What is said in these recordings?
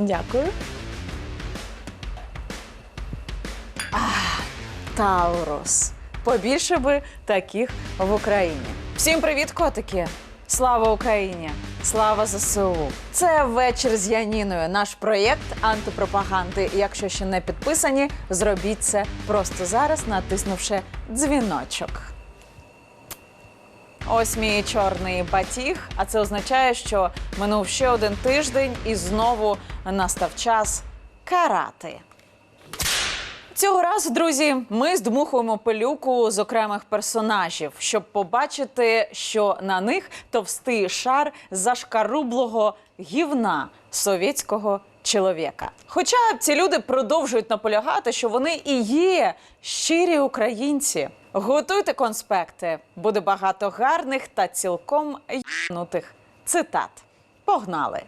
Дякую. Таурус. Побільше би таких в Україні. Всім привіт, котики! Слава Україні! Слава ЗСУ! Це вечір з Яніною. Наш проєкт антипропаганди. Якщо ще не підписані, зробіть це просто зараз, натиснувши дзвіночок. Ось мій чорний батіг, а це означає, що минув ще один тиждень і знову настав час карати. Цього разу, друзі, ми здмухуємо пилюку з окремих персонажів, щоб побачити, що на них товстий шар зашкарублого гівна совєтського чоловіка. Хоча ці люди продовжують наполягати, що вони і є щирі українці. Готуйте конспекти, буде багато гарних та цілком й**нутих цитат. Погнали!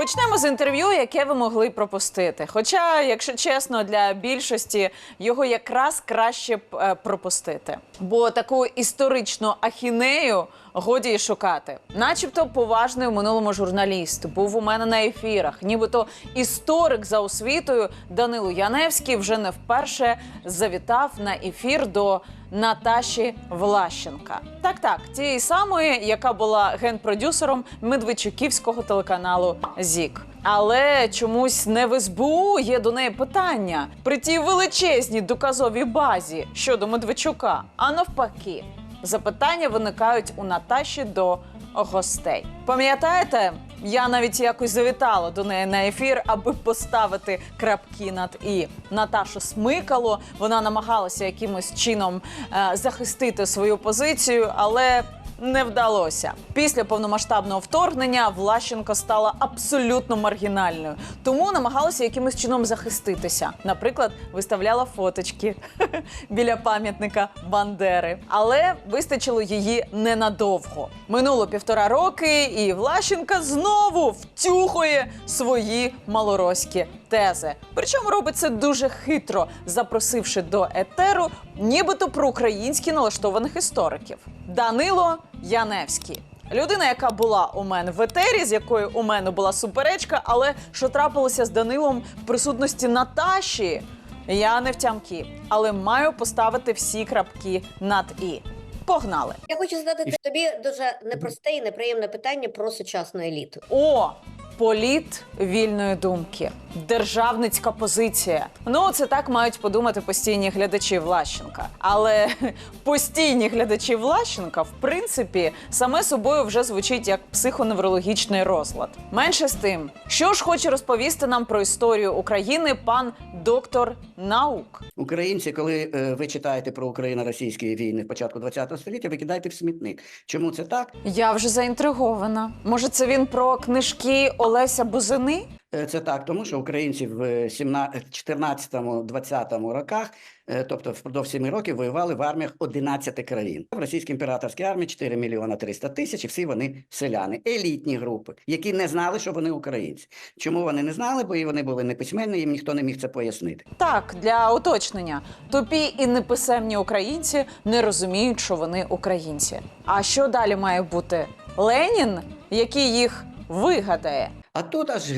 Почнемо з інтерв'ю, яке ви могли пропустити. Хоча, якщо чесно, для більшості його якраз краще б е, пропустити. Бо таку історичну ахінею годі й шукати. Начебто поважний у минулому журналіст був у мене на ефірах. Нібито історик за освітою Данило Яневський вже не вперше завітав на ефір до Наташі Влащенка. Так, так, тієї самої, яка була генпродюсером Медведчуківського телеканалу ЗІК. Але чомусь не в СБУ є до неї питання при тій величезній доказовій базі щодо Медведчука, а навпаки. Запитання виникають у Наташі до гостей. Пам'ятаєте, я навіть якось завітала до неї на ефір, аби поставити крапки над і. Наташу смикало. Вона намагалася якимось чином е, захистити свою позицію, але не вдалося. Після повномасштабного вторгнення Влащенко стала абсолютно маргінальною, тому намагалася якимось чином захиститися. Наприклад, виставляла фоточки біля пам'ятника Бандери, але вистачило її ненадовго. Минуло півтора роки, і Влащенка знову втюхує свої малороські тези. Причому робить це дуже хитро, запросивши до етеру нібито проукраїнськи налаштованих істориків. Данило Яневський. Людина, яка була у мене в етері, з якою у мене була суперечка, але що трапилося з Данилом в присутності Наташі, я не втямки, але маю поставити всі крапки над і. Погнали! Я хочу задати тобі дуже непросте і неприємне питання про сучасну еліту. О, політ вільної думки, державницька позиція. Ну, це так мають подумати постійні глядачі Влащенка. Але постійні глядачі Влащенка, в принципі, саме собою вже звучить як психоневрологічний розлад. Менше з тим, що ж хоче розповісти нам про історію України пан доктор наук. Українці, коли е, ви читаєте про Україно-російські війни в початку ХХ століття, ви кидаєте в смітник. Чому це так? Я вже заінтригована. Може, це він про книжки Олеся Бузини? Е, Це так, тому що українці в 14-20 роках, е, тобто впродовж 7 років, воювали в арміях 11 країн. В російській імператорській армії 4 мільйона 300 тисяч, і всі вони селяни, елітні групи, які не знали, що вони українці. Чому вони не знали? Бо і вони були неписьменні, їм ніхто не міг це пояснити. Так, для уточнення. Тупі і неписемні українці не розуміють, що вони українці. А що далі має бути? Ленін, який їх вигадає? А тут аж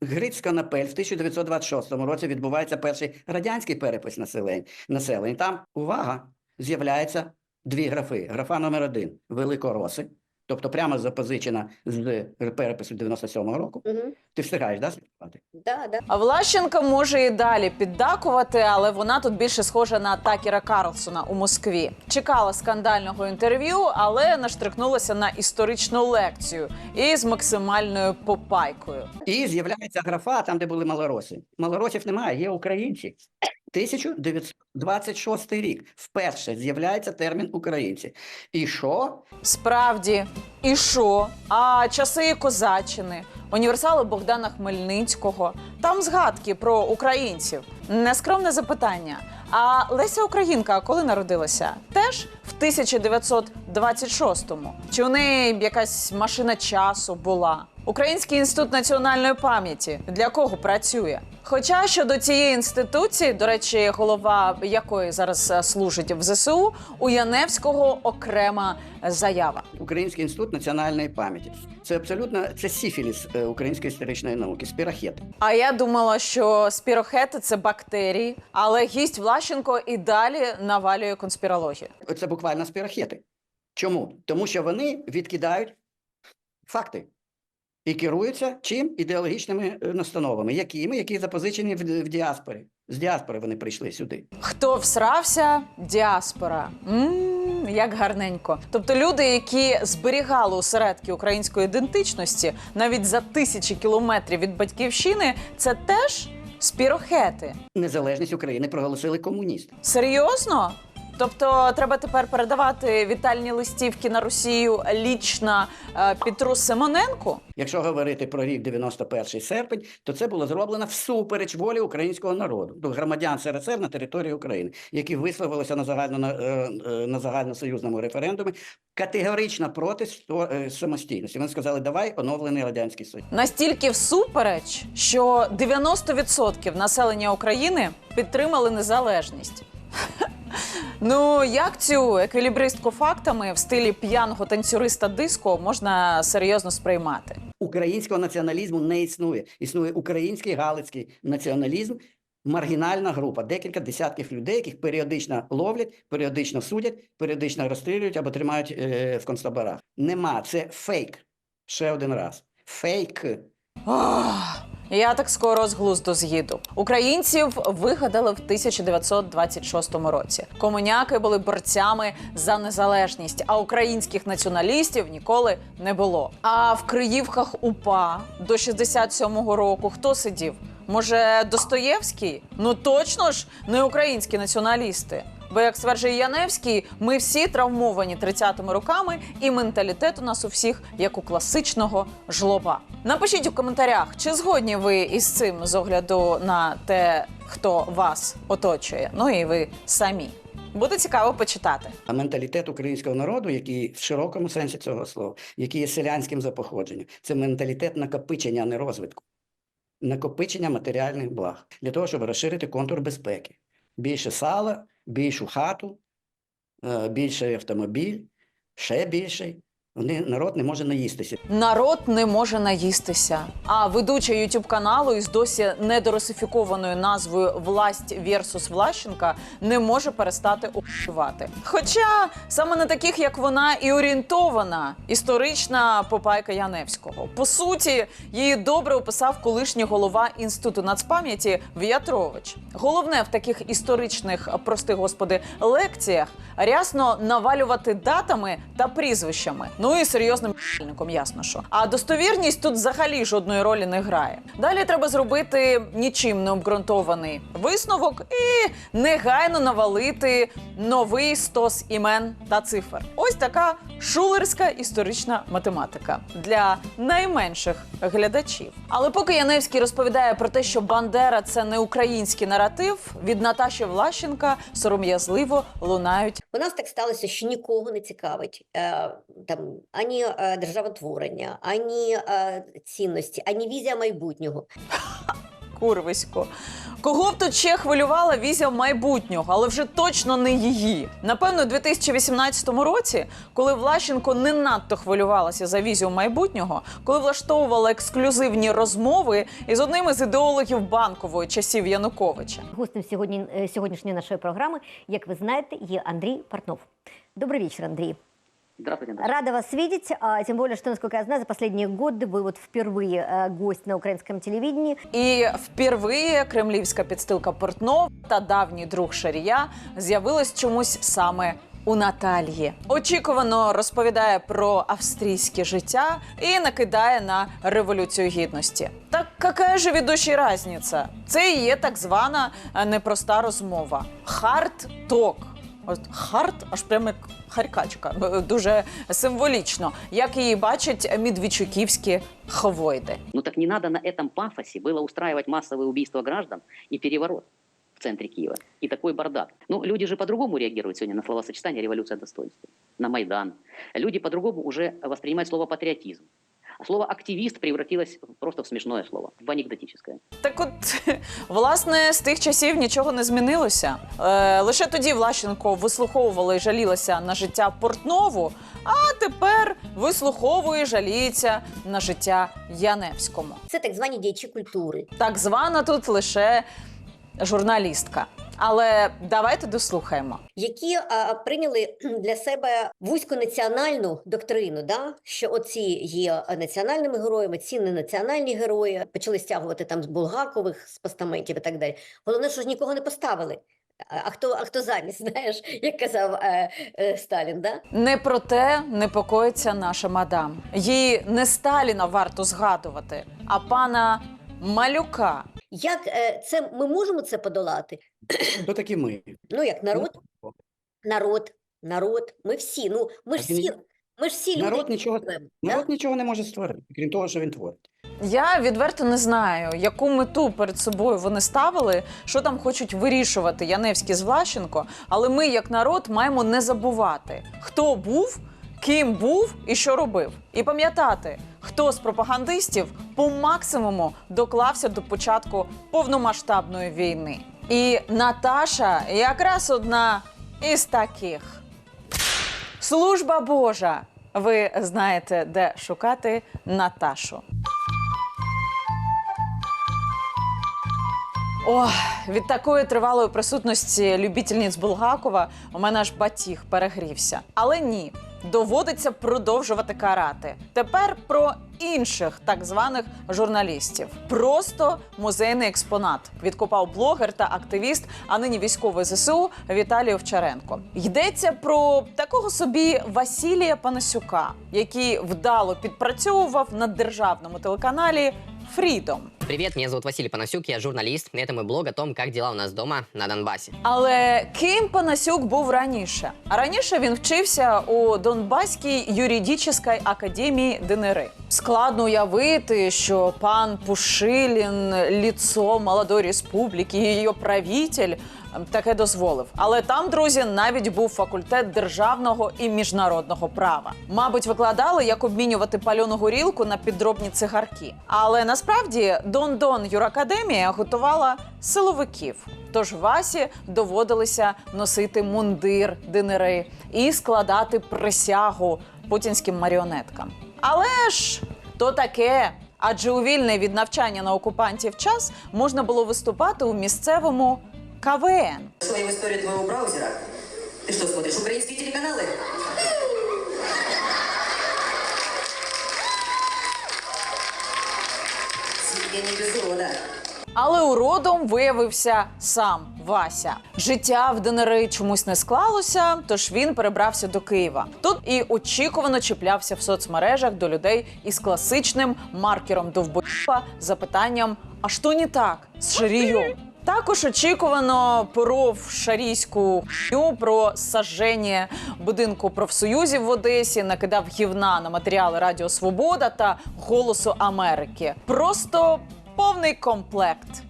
Грицька Напель в 1926 році відбувається перший радянський перепис населень. населення. Там, увага, з'являється дві графи. Графа номер один – великороси, тобто прямо запозичена з перепису 97-го року. Угу. Ти встигаєш, да, слідкувати? Да, да. А Влащенка може і далі піддакувати, але вона тут більше схожа на Такера Карлсона у Москві. Чекала скандального інтерв'ю, але наштрикнулася на історичну лекцію із максимальною попайкою. І з'являється графа там, де були малороси. Малоросів немає, є українці. 1926 рік. Вперше з'являється термін українці. І що? Справді, і що? А часи козаччини, універсали Богдана Хмельницького. Там згадки про українців. Нескромне запитання. А Леся Українка коли народилася? Теж в 1926-му? Чи у неї якась машина часу була? Український інститут національної пам'яті для кого працює? Хоча щодо цієї інституції, до речі, голова якої зараз е, служить в ЗСУ, у Яневського окрема заява. Український інститут національної пам'яті. Це абсолютно це сіфіліс е, української історичної науки, спірахет. А я думала, що спірохети це бактерії, але гість Влащенко і далі навалює конспірологію. Це буквально спірахети. Чому? Тому що вони відкидають факти і керуються чим? Ідеологічними е, настановами, якими, які запозичені в, в діаспорі. З діаспори вони прийшли сюди. Хто всрався? Діаспора. м як гарненько. Тобто люди, які зберігали осередки української ідентичності навіть за тисячі кілометрів від батьківщини, це теж спірохети. Незалежність України проголосили комуністи. Серйозно? Тобто треба тепер передавати вітальні листівки на Росію лічно е, Петру Симоненку? Якщо говорити про рік 91 серпень, то це було зроблено всупереч волі українського народу, до громадян СРСР на території України, які висловилися на загально на, е, е, на загальносоюзному референдумі категорично проти самостійності. Вони сказали, давай оновлений радянський союз. Настільки всупереч, що 90% населення України підтримали незалежність. Ну, як цю еквілібристку фактами в стилі п'яного танцюриста диско можна серйозно сприймати? Українського націоналізму не існує. Існує український галицький націоналізм. Маргінальна група, декілька десятків людей, яких періодично ловлять, періодично судять, періодично розстрілюють або тримають е, в концтаборах. Нема, це фейк. Ще один раз. Фейк. Ох, я так скоро з глузду з'їду. Українців вигадали в 1926 році. Комуняки були борцями за незалежність, а українських націоналістів ніколи не було. А в Криївках УПА до 67-го року хто сидів? Може, Достоєвський? Ну точно ж не українські націоналісти. Бо, як стверджує Яневський, ми всі травмовані 30-ми роками, і менталітет у нас у всіх як у класичного жлоба. Напишіть у коментарях, чи згодні ви із цим з огляду на те, хто вас оточує. Ну і ви самі. Буде цікаво почитати. А менталітет українського народу, який в широкому сенсі цього слова, який є селянським за походженням, це менталітет накопичення, а не розвитку. Накопичення матеріальних благ для того, щоб розширити контур безпеки. Більше сала, більшу хату, е, більший автомобіль, ще більший. Вони, народ не може наїстися. Народ не може наїстися. А ведуча youtube каналу із досі недоросифікованою назвою Власть Версус Влащенка не може перестати упивати. Хоча саме на таких, як вона, і орієнтована історична попайка Яневського. По суті, її добре описав колишній голова інституту нацпам'яті В'ятрович. Головне в таких історичних, прости господи, лекціях рясно навалювати датами та прізвищами. Ну і серйозним ***ником, ясно що. А достовірність тут взагалі жодної ролі не грає. Далі треба зробити нічим не обґрунтований висновок і негайно навалити новий стос імен та цифр. Ось така шулерська історична математика для найменших глядачів. Але поки Яневський розповідає про те, що Бандера це не український наратив, від Наташі Влащенка сором'язливо лунають У нас так сталося, що нікого не цікавить е, там ані е, державотворення, ані е, цінності, ані візія майбутнього. Курвисько. Кого б тут ще хвилювала візія майбутнього, але вже точно не її. Напевно, у 2018 році, коли Влащенко не надто хвилювалася за візію майбутнього, коли влаштовувала ексклюзивні розмови із одним із ідеологів банкової часів Януковича. Гостем сьогодні, е, сьогоднішньої нашої програми, як ви знаєте, є Андрій Портнов. Добрый вечер, Андрей. Здравствуйте, Даша. Рада вас видеть, а, тем более, что, насколько я знаю, за последние годы вы вот впервые э, гость на украинском телевидении. І впервые кремлівська підстилка Портнов та давній друг Шарія з'явилась чомусь саме у Наталії. Очікувано розповідає про австрійське життя і накидає на революцію гідності. Так яка ж від душі разниця? Це і є так звана е, непроста розмова. Хард-ток. От хард, аж прямо як харкачка, Е, дуже символічно, як її бачать медведчуківські хвойди. Ну так не надо на этом пафосе было устраивать массовые убийства граждан и переворот в центре Киева. И такой бардак. Ну, люди же по-другому реагируют сегодня на словосочетание «революция достоинства», на Майдан. Люди по-другому уже воспринимают слово «патриотизм». Слово «активист» превратилось просто в смешное слово, в анекдотическое. Так от, власне, з тих часів нічого не змінилося. Е, лише тоді Влащенко вислуховувала і жалілася на життя Портнову, а тепер вислуховує і жаліється на життя Яневському. Це так звані діячі культури. Так звана тут лише журналістка. Але давайте дослухаємо. які а, прийняли для себе вузьконаціональну доктрину, да? що оці є національними героями, ці не національні герої, почали стягувати там з Булгакових, з постаментів і так далі. Головне, що ж нікого не поставили. А хто, а хто замість, знаєш, як казав е, е, Сталін, да? Не про те непокоїться наша мадам. Її не Сталіна варто згадувати, а пана Малюка. Як е, це ми можемо це подолати? Хто такі ми? Ну як народ, народ, народ. Ми всі. Ну ми ж всі, ми ж всі Народ люди. нічого, живемо, да? народ нічого не може створити, крім того, що він творить. Я відверто не знаю, яку мету перед собою вони ставили, що там хочуть вирішувати Яневський з Влащенко. Але ми, як народ, маємо не забувати, хто був, ким був і що робив. І пам'ятати, хто з пропагандистів по максимуму доклався до початку повномасштабної війни. І Наташа якраз одна із таких. Служба Божа. Ви знаєте, де шукати Наташу. Ох, від такої тривалої присутності любительниць Булгакова у мене аж батіг перегрівся. Але ні, доводиться продовжувати карати. Тепер про інших так званих журналістів. Просто музейний експонат відкопав блогер та активіст, а нині військовий ЗСУ Віталій Овчаренко. Йдеться про такого собі Василія Панасюка, який вдало підпрацьовував на державному телеканалі Фрідом. Привіт, мене зовут Василь Панасюк, я журналіст. Це мій блог о том, як діла у нас дома на Донбасі. Але ким Панасюк був раніше? А раніше він вчився у Донбаській юридичній академії ДНР. Складно уявити, що пан Пушилін, ліцо молодої республіки, її правитель таке дозволив. Але там, друзі, навіть був факультет державного і міжнародного права. Мабуть, викладали, як обмінювати пальону горілку на підробні цигарки. Але насправді Дон-Дон Юракадемія готувала силовиків. Тож Васі доводилося носити мундир ДНР і складати присягу путінським маріонеткам. Але ж то таке. Адже у вільний від навчання на окупантів час можна було виступати у місцевому КВН. Свою историю твоего браузера? Ты что смотришь, украинские телеканалы? Не. Але уродом виявився сам Вася. Життя в ДНР чомусь не склалося, тож він перебрався до Києва. Тут і очікувано чіплявся в соцмережах до людей із класичним маркером довбоєба запитанням: а що не так з Шарієм? Також очікувано поров шарійську хню про саження будинку профсоюзів в Одесі, накидав гівна на матеріали Радіо Свобода та Голосу Америки. Просто повний комплект.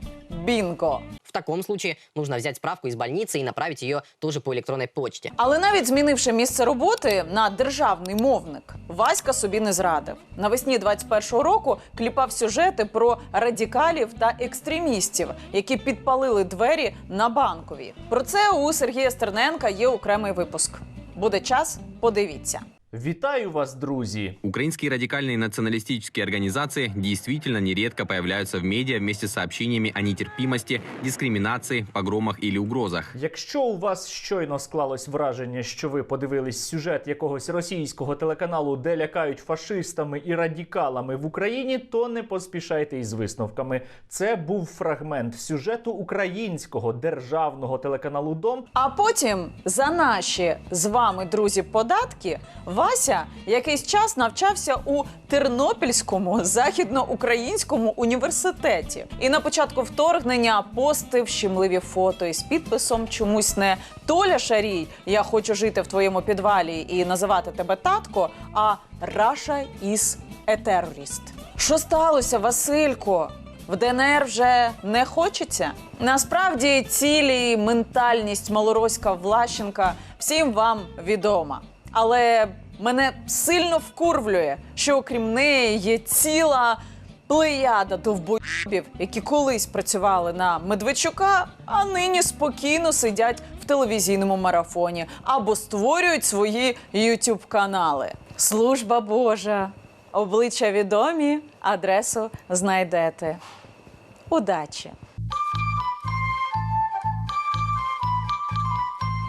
Бінго. В таком случае нужно взять справку из больницы и направить ее тоже по электронной почте. Але навіть змінивши місце роботи на державний мовник, Васька собі не зрадив. Навесні 21-го року кліпав сюжети про радикалів та екстремістів, які підпалили двері на банкові. Про це у Сергія Стерненка є окремий випуск. Буде час, подивіться. Вітаю вас, друзі! Украинские радикальные националистические организации действительно нередко появляются в медиа вместе с сообщениями о нетерпимости, дискриминации, погромах или угрозах. Якщо у вас щойно склалось враження, що ви подивились сюжет якогось російського телеканалу, де лякають фашистами і радикалами в Україні, то не поспішайте із висновками. Це був фрагмент сюжету українського державного телеканалу Дом А потім за наші з вами друзі податки Вася якийсь час навчався у Тернопільському західноукраїнському університеті. І на початку вторгнення постив щемливі фото із підписом чомусь не Толя Шарій. Я хочу жити в твоєму підвалі і називати тебе татко, а Раша із етероріст. Що сталося, Василько? В ДНР вже не хочеться. Насправді цілі ментальність малороська Влащенка всім вам відома. Але Мене сильно вкурвлює, що окрім неї є ціла плеяда довбойобів, які колись працювали на Медведчука, а нині спокійно сидять в телевізійному марафоні або створюють свої youtube канали Служба Божа. Обличчя відомі, адресу знайдете. Удачі!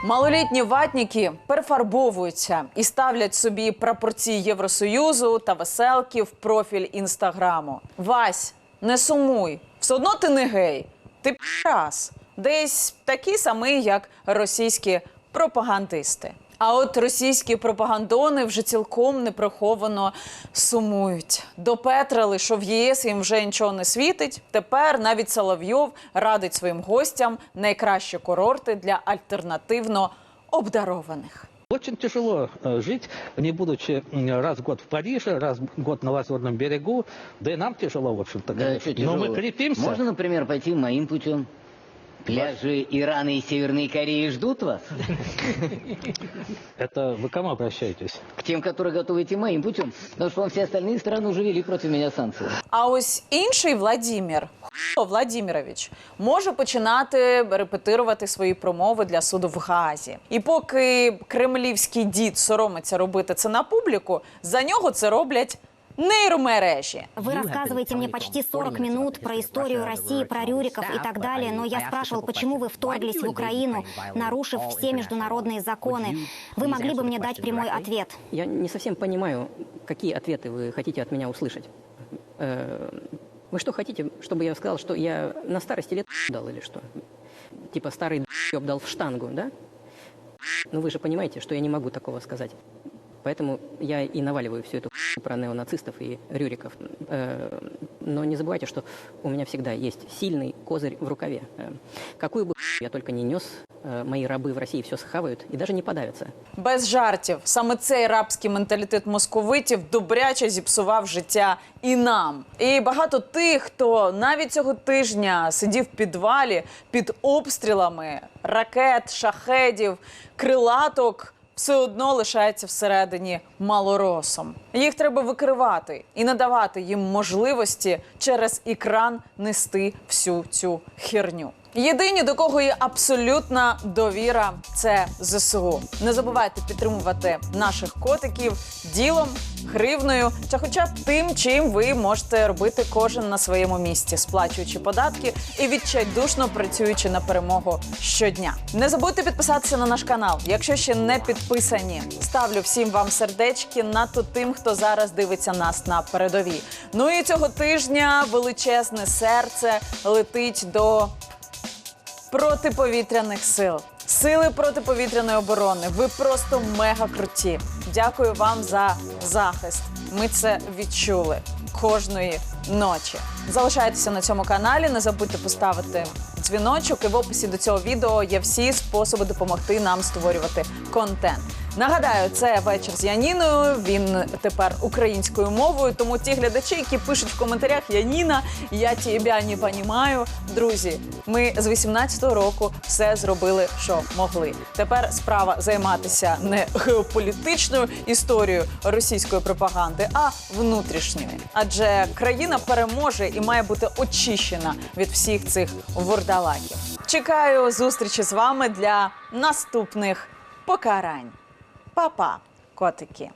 Малолітні ватніки перефарбовуються і ставлять собі прапорці Євросоюзу та веселки в профіль інстаграму. Вась, не сумуй, все одно ти не гей. Ти раз. Десь такий самий, як російські пропагандисти. А от російські пропагандони вже цілком неприховано сумують. Допетрили, що в ЄС їм вже нічого не світить. Тепер навіть Соловйов радить своїм гостям найкращі курорти для альтернативно обдарованих. Очень тяжело э, жить, не будучи раз в год в Париже, раз в год на Лазурном берегу. Да и нам тяжело, в общем-то. Да, Но мы крепимся. Можно, например, пойти моим путем? Пляжи Ирана и Северной Кореи ждут вас? Это вы к кому обращаетесь? К тем, которые готовы идти моим путем. Потому что вам все остальные страны уже ввели против меня санкции. А ось інший Владімір Хуйло Владімірович може починати репетирувати свої промови для суду в Гаазі. І поки кремлівський дід соромиться робити це на публіку, за нього це роблять Нейромережі. Вы рассказываете мне почти 40 минут про историю России, про Рюриков и так далее, но я спрашивал, почему вы вторглись в Украину, нарушив все международные законы. Вы могли бы мне дать прямой ответ? Я не совсем понимаю, какие ответы вы хотите от меня услышать. Э, Вы что хотите, чтобы я сказал, что я на старости лет дал или что? Типа старый дал в штангу, да? Ну вы же понимаете, что я не могу такого сказать. Поэтому я и наваливаю всю эту про неонацистов и рюриков. Э, Но не забывайте, что у меня всегда есть сильный козырь в рукаве. Э, Какую бы я только не нес, э, мои рабы в России все схавают и даже не подавятся. Без жартів, саме цей рабський менталітет московитів добряче зіпсував життя і нам. І багато тих, хто навіть цього тижня сидів в підвалі під обстрілами ракет, шахедів, крилаток. Все одно лишається всередині малоросом. Їх треба викривати і надавати їм можливості через екран нести всю цю херню. Єдині, до кого є абсолютна довіра, це ЗСУ. Не забувайте підтримувати наших котиків ділом, гривною, чи хоча б тим, чим ви можете робити кожен на своєму місці, сплачуючи податки і відчайдушно працюючи на перемогу щодня. Не забудьте підписатися на наш канал, якщо ще не підписані. Ставлю всім вам сердечки, надто тим, хто зараз дивиться нас на передовій. Ну і цього тижня величезне серце летить до протиповітряних сил. Сили протиповітряної оборони. Ви просто мега круті. Дякую вам за захист. Ми це відчули кожної ночі. Залишайтеся на цьому каналі. Не забудьте поставити дзвіночок. І в описі до цього відео є всі способи допомогти нам створювати контент. Нагадаю, це вечір з Яніною. Він тепер українською мовою. Тому ті глядачі, які пишуть в коментарях Яніна, я тебе не понімаю. Друзі, ми з 18-го року все зробили, що могли. Тепер справа займатися не геополітичною історією російської пропаганди, а внутрішньою. Адже країна переможе і має бути очищена від всіх цих вурдалаків. Чекаю зустрічі з вами для наступних покарань. Па-па, котики.